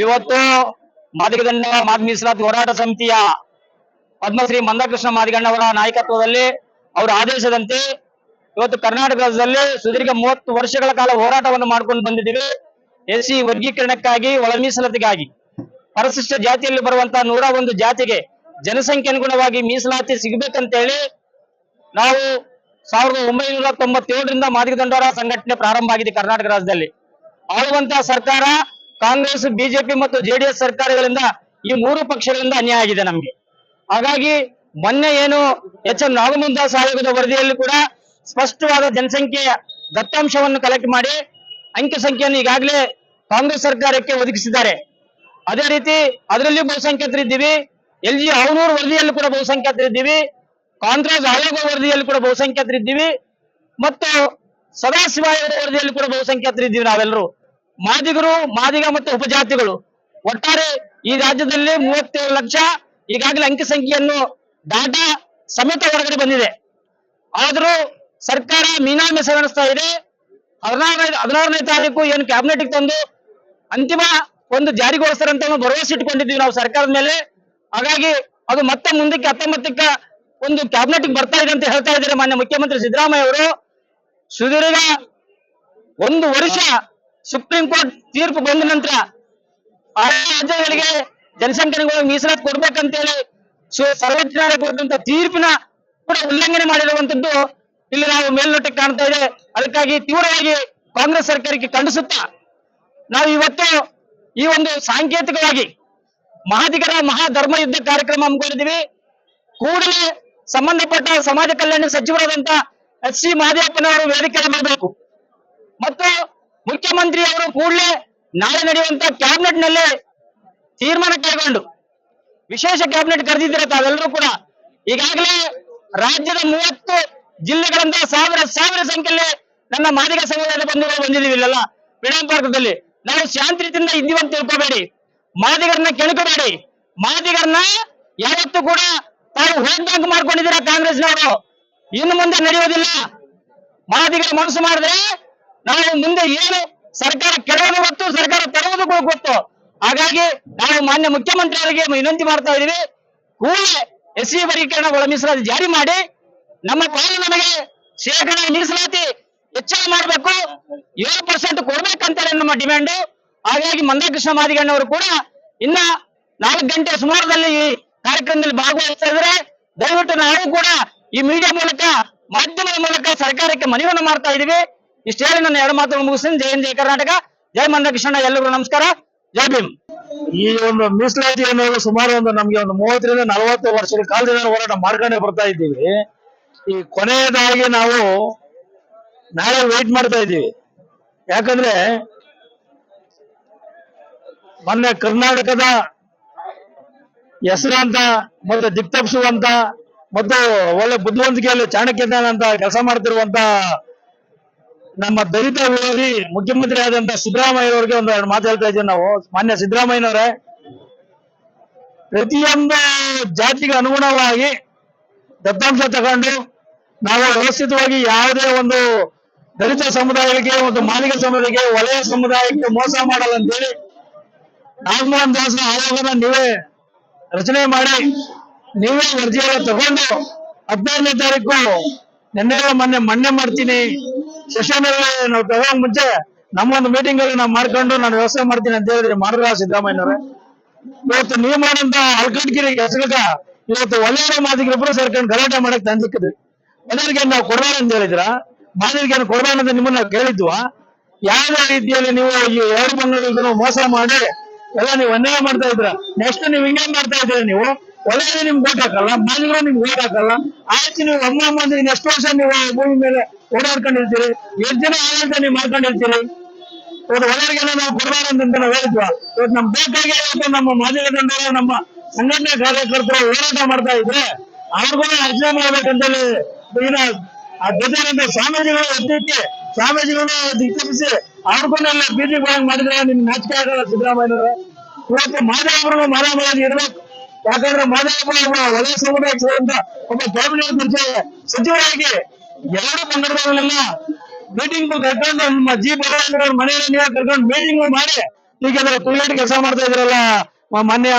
ಇವತ್ತು ಮಾದಿಗದಂಡ ಮಾದಿ ಮೀಸಲಾತಿ ಹೋರಾಟ ಸಮಿತಿಯ ಪದ್ಮಶ್ರೀ ಮಂದಕೃಷ್ಣ ಮಾದಿಗಣ್ಣವರ ನಾಯಕತ್ವದಲ್ಲಿ ಅವರ ಆದೇಶದಂತೆ ಇವತ್ತು ಕರ್ನಾಟಕದಲ್ಲಿ ಸುದೀರ್ಘ ಮೂವತ್ತು ವರ್ಷಗಳ ಕಾಲ ಹೋರಾಟವನ್ನು ಮಾಡ್ಕೊಂಡು ಬಂದಿದ್ದೀವಿ. ಎಸಿ ವರ್ಗೀಕರಣಕ್ಕಾಗಿ ಒಳ ಮೀಸಲಾತಿಗಾಗಿ. ಪರಿಶಿಷ್ಟ ಜಾತಿಯಲ್ಲಿ ಬರುವಂತಹ ನೂರ ಒಂದು ಜಾತಿಗೆ ಜನಸಂಖ್ಯೆ ಅನುಗುಣವಾಗಿ ಮೀಸಲಾತಿ ಸಿಗಬೇಕಂತೇಳಿ ನಾವು ಸಾವಿರದ ಒಂಬೈನೂರ ತೊಂಬತ್ತೇಳರಿಂದ ಮಾದಿಗ ದಂಡೋರ ಸಂಘಟನೆ ಪ್ರಾರಂಭ ಆಗಿದೆ ಕರ್ನಾಟಕ ರಾಜ್ಯದಲ್ಲಿ. ಆಳುವಂತಹ ಸರ್ಕಾರ, ಕಾಂಗ್ರೆಸ್, ಬಿಜೆಪಿ ಮತ್ತು ಜೆಡಿಎಸ್ ಸರ್ಕಾರಗಳಿಂದ ಈ ಮೂರು ಪಕ್ಷಗಳಿಂದ ಅನ್ಯಾಯ ಆಗಿದೆ ನಮ್ಗೆ. ಹಾಗಾಗಿ ಮೊನ್ನೆ ಏನು ಎಚ್ ಎಂ ನಾಗಮುಂದಾಸ್ ಆಯೋಗದ ವರದಿಯಲ್ಲಿ ಕೂಡ ಸ್ಪಷ್ಟವಾದ ಜನಸಂಖ್ಯೆಯ ದತ್ತಾಂಶವನ್ನು ಕಲೆಕ್ಟ್ ಮಾಡಿ ಅಂಕಿ ಸಂಖ್ಯೆಯನ್ನು ಈಗಾಗಲೇ ಕಾಂಗ್ರೆಸ್ ಸರ್ಕಾರಕ್ಕೆ ಒದಗಿಸಿದ್ದಾರೆ. ಅದೇ ರೀತಿ ಅದರಲ್ಲಿ ಬಹುಸಂಖ್ಯಾತರಿದ್ದೀವಿ. ಎಲ್ ಜಿ ಅವನೂರು ವರದಿಯಲ್ಲಿ ಕೂಡ ಬಹುಸಂಖ್ಯಾತರಿದ್ದೀವಿ. ಕಾಂಗ್ರೆಸ್ ಆಯೋಗ ವರದಿಯಲ್ಲಿ ಕೂಡ ಬಹುಸಂಖ್ಯಾತರಿದ್ದೀವಿ ಮತ್ತು ಸದಾಶಿವ ಆಯೋಗ ವರದಿಯಲ್ಲಿ ಕೂಡ ಬಹುಸಂಖ್ಯಾತರಿದ್ದೀವಿ ನಾವೆಲ್ಲರೂ. ಮಾದಿಗರು, ಮಾದಿಗ ಮತ್ತು ಉಪಜಾತಿಗಳು. ಒಟ್ಟಾರೆ ಈ ರಾಜ್ಯದಲ್ಲಿ ಮೂವತ್ತೇಳು ಲಕ್ಷ ಈಗಾಗಲೇ ಅಂಕಿ ಸಂಖ್ಯೆಯನ್ನು ಡಾಟಾ ಸಮೇತ ಹೊರಗಡೆ ಬಂದಿದೆ. ಆದರೂ ಸರ್ಕಾರ ಮೀನಾಮೆ ನಡೆಸ್ತಾ ಇದೆ. ಹದಿನಾರನೇ ಹದಿನಾರನೇ ತಾರೀಕು ಏನು ಕ್ಯಾಬಿನೆಟ್ ತಂದು ಅಂತಿಮ ಒಂದು ಜಾರಿಗೊಳಿಸ್ತಾರೆ ಭರವಸೆ ಇಟ್ಕೊಂಡಿದ್ವಿ ನಾವು ಸರ್ಕಾರದ ಮೇಲೆ. ಹಾಗಾಗಿ ಅದು ಮತ್ತೆ ಮುಂದಕ್ಕೆ ಹತ್ತೊಂಬತ್ತಕ್ಕ ಒಂದು ಕ್ಯಾಬಿನೆಟ್ ಬರ್ತಾ ಇದೆ ಅಂತ ಹೇಳ್ತಾ ಇದ್ದಾರೆ ಮಾನ್ಯ ಮುಖ್ಯಮಂತ್ರಿ ಸಿದ್ದರಾಮಯ್ಯ ಅವರು. ಸುದೀರ್ಘ ಒಂದು ವರ್ಷ ಸುಪ್ರೀಂ ಕೋರ್ಟ್ ತೀರ್ಪು ಬಂದ ನಂತರ ರಾಜ್ಯಗಳಿಗೆ ಜನಸಂಖ್ಯೆಗಳು ಮೀಸಲಾತಿ ಕೊಡ್ಬೇಕಂತೇಳಿ ಸರ್ವೋಚ್ಚ ನ್ಯಾಯಾಲಯ ಕೊಟ್ಟಂತ ತೀರ್ಪಿನ ಕೂಡ ಉಲ್ಲಂಘನೆ ಮಾಡಿರುವಂತದ್ದು ಇಲ್ಲಿ ನಾವು ಮೇಲ್ನೋಟಕ್ಕೆ ಕಾಣ್ತಾ ಇದೆ. ಅದಕ್ಕಾಗಿ ತೀವ್ರವಾಗಿ ಕಾಂಗ್ರೆಸ್ ಸರ್ಕಾರಕ್ಕೆ ಖಂಡಿಸುತ್ತಾ ನಾವು ಇವತ್ತು ಈ ಒಂದು ಸಾಂಕೇತಿಕವಾಗಿ ಮಹಾದಿಗರ ಮಹಾಧರ್ಮ ಯುದ್ಧ ಕಾರ್ಯಕ್ರಮ ಹಮ್ಮಿಕೊಂಡಿದ್ದೀವಿ. ಕೂಡಲೇ ಸಂಬಂಧಪಟ್ಟ ಸಮಾಜ ಕಲ್ಯಾಣ ಸಚಿವರಾದಂತ ಎಚ್ ಸಿ ಮಹದೇವಪ್ಪನವರು ವೇದಿಕೆ ಮಾಡಬೇಕು ಮತ್ತು ಮುಖ್ಯಮಂತ್ರಿ ಅವರು ಕೂಡಲೇ ನಾಳೆ ನಡೆಯುವಂತ ಕ್ಯಾಬಿನೆಟ್ನಲ್ಲಿ ತೀರ್ಮಾನ ಕೈಗೊಂಡು. ವಿಶೇಷ ಕ್ಯಾಬಿನೆಟ್ ಕರೆದಿದ್ದೀರ ತಾವೆಲ್ಲರೂ ಕೂಡ. ಈಗಾಗಲೇ ರಾಜ್ಯದ ಮೂವತ್ತು ಜಿಲ್ಲೆಗಳಿಂದ ಸಾವಿರ ಸಾವಿರ ಸಂಖ್ಯೆಯಲ್ಲಿ ನನ್ನ ಮಾದಿಗ ಸಮುದಾಯದ ಬಂಧುಗಳು ಬಂದಿದ್ದೀವಿ ಇಲ್ಲೆಲ್ಲ. ಫ್ರೀಡಂ ಪಾರ್ಕದಲ್ಲಿ ನಾವು ಶಾಂತಿಯಿಂದ ರೀತಿಯಿಂದ ಇದ್ದೀವಿ ಅಂತ ತಿಳ್ಕೋಬೇಡಿ. ಮಾದಿಗರನ್ನ ಕೆಣಕಬೇಡಿ. ಮಾದಿಗರನ್ನ ಯಾವತ್ತೂ ಕೂಡ ತಾವು ಹೋಗ್ ಬ್ಯಾಂಕ್ ಮಾಡ್ಕೊಂಡಿದ್ದೀರಾ ಕಾಂಗ್ರೆಸ್ನವರು? ಇನ್ನು ಮುಂದೆ ನಡೆಯೋದಿಲ್ಲ ಮಾದಿಗರ ಮನಸ್ಸು ಮಾಡಿದ್ರೆ ನಾವು ಮುಂದೆ ಏನು ಸರ್ಕಾರ ಕೆಡೋದು ಗೊತ್ತು, ಸರ್ಕಾರ ತರೋದು ಗೊತ್ತು. ಹಾಗಾಗಿ ನಾವು ಮಾನ್ಯ ಮುಖ್ಯಮಂತ್ರಿಯವರಿಗೆ ವಿನಂತಿ ಮಾಡ್ತಾ ಇದ್ದೀವಿ. ಕೂಡಲೇ ಎಸ್ ಸಿ ವರ್ಗೀಕರಣ ಒಳ ಮೀಸಲಾತಿ ಜಾರಿ ಮಾಡಿ, ನಮ್ಮ ಪಾಲು ನಮಗೆ ಶೇಕಡ ಮೀಸಲಾತಿ ಹೆಚ್ಚಳ ಮಾಡಬೇಕು. ಏಳು ಪರ್ಸೆಂಟ್ ಕೊಡ್ಬೇಕಂತೇಳಿ ನಮ್ಮ ಡಿಮ್ಯಾಂಡ್ ಹಾಗಾಗಿ ಮಂದಕೃಷ್ಣ ಮಾದಿಗಣ್ಣವರು ಕೂಡ ಇನ್ನ ನಾಲ್ಕು ಗಂಟೆ ಸುಮಾರದಲ್ಲಿ ಕಾರ್ಯಕ್ರಮದಲ್ಲಿ ಭಾಗವಹಿಸಿದ್ರೆ ದಯವಿಟ್ಟು ನಾವು ಕೂಡ ಈ ಮೀಡಿಯಾ ಮೂಲಕ, ಮಾಧ್ಯಮದ ಮೂಲಕ ಸರ್ಕಾರಕ್ಕೆ ಮನವಿಯನ್ನು ಮಾಡ್ತಾ ಇದೀವಿ. ಇಷ್ಟು ಹೇಳಿ ನನ್ನ ಎರಡು ಮಾತುಗಳು ಮುಗಿಸ್ತೀನಿ. ಜೈ ಜಯ ಕರ್ನಾಟಕ. ಜೈ ಮಂದಕೃಷ್ಣ ಎಲ್ಲರಿಗೂ ನಮಸ್ಕಾರ. ಜೈ ಭೀಮ್. ಈ ಒಂದು ಮೀಸಲಾತಿ ಅನ್ನೋದು ಸುಮಾರು ಒಂದು ನಮ್ಗೆ ಒಂದು ಮೂವತ್ತರಿಂದ ನಲವತ್ತು ವರ್ಷದ ಕಾಲದಿಂದ ಹೋರಾಟ ಮಾಡ್ಕೊಂಡೆ ಬರ್ತಾ ಇದ್ದೀವಿ. ಈ ಕೊನೆಯದಾಗಿ ನಾವು ನಾಳೆ ವೇಟ್ ಮಾಡ್ತಾ ಇದ್ದೀವಿ. ಯಾಕಂದ್ರೆ ಮೊನ್ನೆ ಕರ್ನಾಟಕದ ಹೆಸರಂತ, ಮತ್ತೆ ದಿಕ್ತಪ್ಸುವಂತ, ಮತ್ತು ಒಳ್ಳೆ ಬುದ್ಧಿವಂತಿಕೆಯಲ್ಲಿ ಚಾಣಕ್ಯನಂತ ಕೆಲಸ ಮಾಡ್ತಿರುವಂತ ನಮ್ಮ ದಲಿತ ವಿರೋಧಿ ಮುಖ್ಯಮಂತ್ರಿ ಆದಂತ ಸಿದ್ದರಾಮಯ್ಯನವರಿಗೆ ಒಂದು ಎರಡು ಮಾತು ಹೇಳ್ತಾ ಇದ್ದೀವಿ ನಾವು. ಮಾನ್ಯ ಸಿದ್ದರಾಮಯ್ಯನವರೇ, ಪ್ರತಿಯೊಂದು ಜಾತಿಗೆ ಅನುಗುಣವಾಗಿ ದತ್ತಾಂಶ ತಗೊಂಡು ನಾವು ವ್ಯವಸ್ಥಿತವಾಗಿ ಯಾವುದೇ ಒಂದು ದಲಿತ ಸಮುದಾಯಕ್ಕೆ ಒಂದು ಮಾಲಿಕ ಸಮುದಾಯಕ್ಕೆ, ವಲಯ ಸಮುದಾಯಕ್ಕೆ ಮೋಸ ಮಾಡಲ್ಲ ಅಂತೇಳಿ ನಾಗಮೋಹನ್ ದಾಸ್ ಆಯೋಗನ ನೀವೇ ರಚನೆ ಮಾಡಿ ನೀವೇ ಅರ್ಜಿಯೆಲ್ಲ ತಗೊಂಡು ಹದಿನೈದನೇ ತಾರೀಕು ನಿನ್ನೆ ಮೊನ್ನೆ ಮಣ್ಣೆ ಮಾಡ್ತೀನಿ. ಸೆಷನ್ ನಾವು ತಗೊಂಡ್ ಮುಂಚೆ ನಮ್ಮೊಂದು ಮೀಟಿಂಗ್ ಅಲ್ಲಿ ನಾವು ಮಾಡ್ಕೊಂಡು ನಾನು ವ್ಯವಸ್ಥೆ ಮಾಡ್ತೀನಿ ಅಂತ ಹೇಳಿದ್ರೆ ಮಾಡಿದ್ರ ಸಿದ್ದರಾಮಯ್ಯನವ್ರೆ? ಇವತ್ತು ನೀವು ಮಾಡಂತ ಅಲ್ಕಟ್ಗಿರಿ ಹೆಸರುಗ ಇವತ್ತು ಒಳ್ಳೆಯ ಮಾದಿಗರಿಬ್ರು ಸೇರ್ಕೊಂಡು ಗಲಾಟೆ ಮಾಡಕ್ ತಂದಿಕ್ಕಿದ್ವಿ ಎಲ್ಲರಿಗೆ ನಾವು ಕೊಡೋಣ ಅಂತ ಹೇಳಿದ್ರ? ಮಾದಿರಿಗೆ ಕೊಡೋಣ ಅಂತ ನಿಮ್ಮನ್ನ ಕೇಳಿದ್ವಾ? ಯಾವ ರೀತಿಯಲ್ಲಿ ನೀವು ಈ ಎರಡು ಮಂಗಳೂರು ಮೋಸ ಮಾಡಿ ಎಲ್ಲ ನೀವು ಒಂದೇ ಮಾಡ್ತಾ ಇದ್ರ ನೆಕ್ಸ್ಟ್ ನೀವು ಹಿಂಗೆ ಮಾಡ್ತಾ ಇದ್ದೀರಾ ನೀವು? ಒಳಗಡೆ ನಿಮ್ಗೆ ಓಟ್ ಹಾಕಲ್ಲ ಮಾದಿಗರು ನಿಮ್ಗೆ ಓಟ್ ಹಾಕಲ್ಲ. ಆಯ್ತು ನೀವು ಅಮ್ಮ ಮಂದಿಗೆ ಎಷ್ಟು ವರ್ಷ ನೀವು ಭೂಮಿ ಮೇಲೆ ಓಡಾಡ್ಕೊಂಡಿರ್ತೀರಿ. ಎಷ್ಟು ಜನ ಆಡಳಿತ ನೀವು ಮಾಡ್ಕೊಂಡಿರ್ತೀರಿ? ಇವತ್ತು ಒಳಗೆಲ್ಲ ನಾವು ಕೊಡಬಾರಂತ ನಾವು ಹೇಳಿದ್ವಾ? ಇವತ್ತು ನಮ್ ಬೇಕಾಗಿ ನಮ್ಮ ಮಾಜಿ ದಂಡರು ನಮ್ಮ ಸಂಘಟನೆ ಕಾರ್ಯಕರ್ತರು ಹೋರಾಟ ಮಾಡ್ತಾ ಇದ್ರೆ ಅವ್ರಿಗೂ ಅರ್ಚನೆ ಮಾಡ್ಬೇಕಂತೇಳಿ ಆ ಗಜರಿಂದ ಸ್ವಾಮೀಜಿಗಳು ಎದ್ದಕ್ಕೆ ಸ್ವಾಮೀಜಿಗಳು ದಿಕ್ಕರಿಸಿ ಅವ್ರಿಗೂ ಬಿಜೆಪಿ ಬರಂಗ್ ಮಾಡಿದ್ರೆ ನಿಮ್ ನಾಚಿಕೆ ಆಗಲ್ಲ ಸಿದ್ದರಾಮಯ್ಯನವ್ರೆ. ಇವತ್ತು ಮಾದೇವಪುರ ಮಾರಾಮರಾಜ್ ಇರ್ಬೇಕು. ಯಾಕಂದ್ರೆ ಮಾದೇವಪುರ ಒಬ್ಬ ಸಮುದಾಯ ಸೇರಿದಂತ ಒಬ್ಬ ಕ್ಯಾಬಿನೆಟ್ ಸಚಿವರಾಗಿ ಎರಡು ಸಂದರ್ಭಗಳನ್ನ ಮೀಟಿಂಗ್ ಕರ್ಕೊಂಡು ನಮ್ಮ ಜಿ ಬರೋ ಮನೆಯಲ್ಲಿ ನೀವು ಕರ್ಕೊಂಡು ಮೀಟಿಂಗ್ ಮಾಡಿ ಈಗ ಅದರ ತುಳಿಯಾಟ ಕೆಲಸ ಮಾಡ್ತಾ ಇದ್ರಲ್ಲ ಮಾನ್ಯ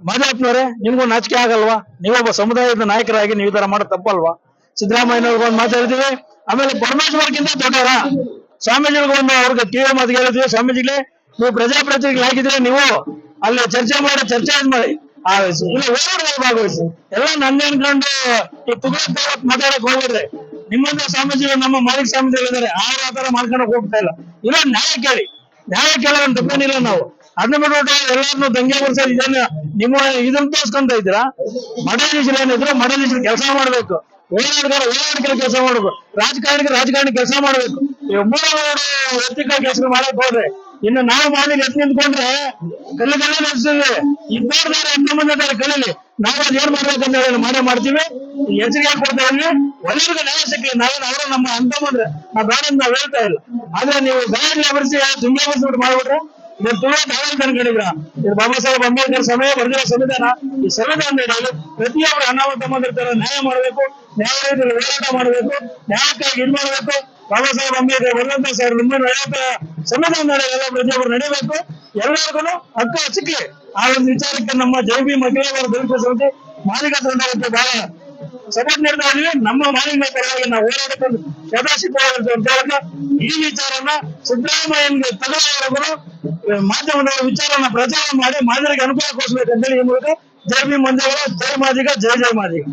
ಮಾದೇವಪ್ಪನವರೇ ನಿಮ್ಗೂ ನಾಚಿಕೆ ಆಗಲ್ವಾ? ನೀವೊಬ್ಬ ಸಮುದಾಯದ ನಾಯಕರಾಗಿ ನೀವು ಈ ತರ ಮಾಡೋದು ತಪ್ಪಲ್ವಾ? ಸಿದ್ದರಾಮಯ್ಯವ್ರಿಗೆ ಒಂದು ಮಾತಾಡ್ತೀವಿ ಆಮೇಲೆ ಪರಮೇಶ್ವರ್ಗಿಂತ ದೊಡ್ಡವರ? ಸ್ವಾಮೀಜಿಗಳಿಗೆ ಒಂದು ಅವ್ರಿಗೆ ಟಿವಿ ಮಾತು ಹೇಳಿದ್ವಿ ಸ್ವಾಮೀಜಿಗಳೇ, ನೀವು ಪ್ರಜಾಪ್ರತಿನಿಧಿಗಳಾಗಿದ್ರೆ ನೀವು ಅಲ್ಲಿ ಚರ್ಚೆ ಮಾಡಿ ಚರ್ಚೆ ಮಾಡಿ ಭಾಗವಹಿಸಿ. ಎಲ್ಲ ನನ್ನ ಅನ್ಕೊಂಡು ಈ ತುಗಲಕ್ ಮಾತಾಡಕ್ ಹೋಗಿದ್ರೆ ನಿಮ್ಮಂತ ಸ್ವಾಮೀಜಿಗಳು ನಮ್ಮ ಮಾಲಿಕ ಸ್ವಾಮೀಜಿಗಳು ಇದ್ದಾರೆ. ಆ ತರ ಮಾಡ್ಕೊಂಡು ಹೋಗ್ತಾ ಇಲ್ಲ. ಇಲ್ಲ, ನ್ಯಾಯ ಕೇಳಿ. ನ್ಯಾಯ ಕೇಳೋಣ ತಪ್ಪೇನಿಲ್ಲ ನಾವು. ಅದನ್ನ ಬಿಟ್ಬಿಟ್ಟು ಎಲ್ಲರನ್ನು ದಂಗೆ ಬರ್ಸೋದು ಇದನ್ನ ನಿಮ್ಮ ಇದನ್ನ ತೋರಿಸ್ಕೊಂತ ಇದ್ದೀರಾ? ಮಡಲೀಶರು ಏನಿದ್ರು ಜಿಲ್ಲೆ ಕೆಲಸ ಮಾಡ್ಬೇಕು. ಓಡಾಡ್ಕೊಂಡು ಓಡಾಡ್ಕೊಂಡು ಕೆಲಸ ಮಾಡ್ಬೇಕು. ರಾಜಕಾರಣಿಗೆ ರಾಜಕಾರಣಿ ಕೆಲಸ ಮಾಡ್ಬೇಕು. ಈ ಮೂರು ವ್ಯಕ್ತಿಗಳ ಕೆಲಸ ಮಾಡಕ್ ಹೋದ್ರೆ, ಇನ್ನು ನಾವು ಮಾಡಿ ಎತ್ತಿ ನಿಂತ್ಕೊಂಡ್ರೆ ಕಲ್ಲು ಕಲ್ಲ ನಡೆಸ್ತೀವಿ. ಮಂದಿ ಇದ್ದಾರೆ ಕಲೀಲಿ ನಾವು ಅದ್ ಏನ್ ಮಾಡ್ಬೇಕಂತ ಹೇಳಿ ಮಾಡೇ ಮಾಡ್ತೀವಿ. ಎಚ್ಚರಿಕೆ ಕೊಡ್ತಾ ಇದ್ವಿ ಒಳ್ಳೆಯವ್ರಿಗೆ ನ್ಯಾಯ ಸಿಕ್ಕಿ ನಾವೇನು ಅವರು ನಮ್ಮ ಅಂತ ಬಂದ್ರೆ ನಾವು ಬೇಡ ನಾವು ಹೇಳ್ತಾ ಇಲ್ಲ. ಆದ್ರೆ ನೀವು ಗಾಳಿ ಬರ್ಸಿ ತುಂಬಾ ಬರ್ಸ್ಬಿಟ್ಟು ಮಾಡ್ಬಿಟ್ರೆ, ನೀವು ತುಂಬಾ ದಾಳಿ ಅನ್ಕೊಂಡಿದ್ರ ಇದು ಬಾಬಾ ಸಾಹೇಬ್ ಅಂಬೇಡ್ಕರ್ ಸಮಯ ಬರ್ದಿರೋ ಸಂವಿಧಾನ. ಈ ಸಂವಿಧಾನ ಇಡಲು ಪ್ರತಿಯೊಬ್ಬರು ಅನಾಹುತ ಬಂದಿರ್ತಾರೆ ನ್ಯಾಯ ಮಾಡಬೇಕು. ನ್ಯಾಯ ಹೋರಾಟ ಮಾಡಬೇಕು. ನ್ಯಾಯಕ್ಕಾಗಿ ಇದ್ ಮಾಡಬೇಕು. ಬಾಬಾ ಸಾಹೇಬ್ ಅಂಬೇಡ್ಕರ್ ಬಂದಂತ ಸಾವಿರದ ಒಂಬೈನೂರ ಐವತ್ತ ಸಂವಿಧಾನ ಎಲ್ಲ ಪ್ರತಿಯೊಬ್ಬರು ನಡೀಬೇಕು ಎಲ್ಲರಿಗೂ ಹಕ್ಕು ಸಿಕ್ಲಿ ಆ ಒಂದು ವಿಚಾರಕ್ಕೆ ನಮ್ಮ ಜೈ ಬಿ ಮಹಿಳೆಯರ ದಲಿತ ಮಾಲಿಕ ಸಂಘಕ್ಕೆ ಬಹಳ ಸಪೋರ್ಟ್ ನೀಡ್ತಾ ಇದೀವಿ. ನಮ್ಮ ಮಾಲಿನ್ಯ ಪರವಾಗಿ ನಾವು ಹೋರಾಟಕ್ಕೆ ಸದಾ ಸಿದ್ಧವಾಗಿರ್ತೀವಿ ಅಂತ ಈ ವಿಚಾರನ ಸಿದ್ದರಾಮಯ್ಯನಿಗೆ ತಗೊಳ್ಳೋವರೆಗೂ ಮಾಧ್ಯಮದವರ ವಿಚಾರನ ಪ್ರಚಾರ ಮಾಡಿ ಮಾದರಿಗೆ ಹೇಳಿ ಈ ಮೂಲಕ ಜೈ ಬಿ ಮಂದಿರ ಜೈ ಮಾದಿಗ, ಜೈ ಜೈ ಮಾದಿಗ.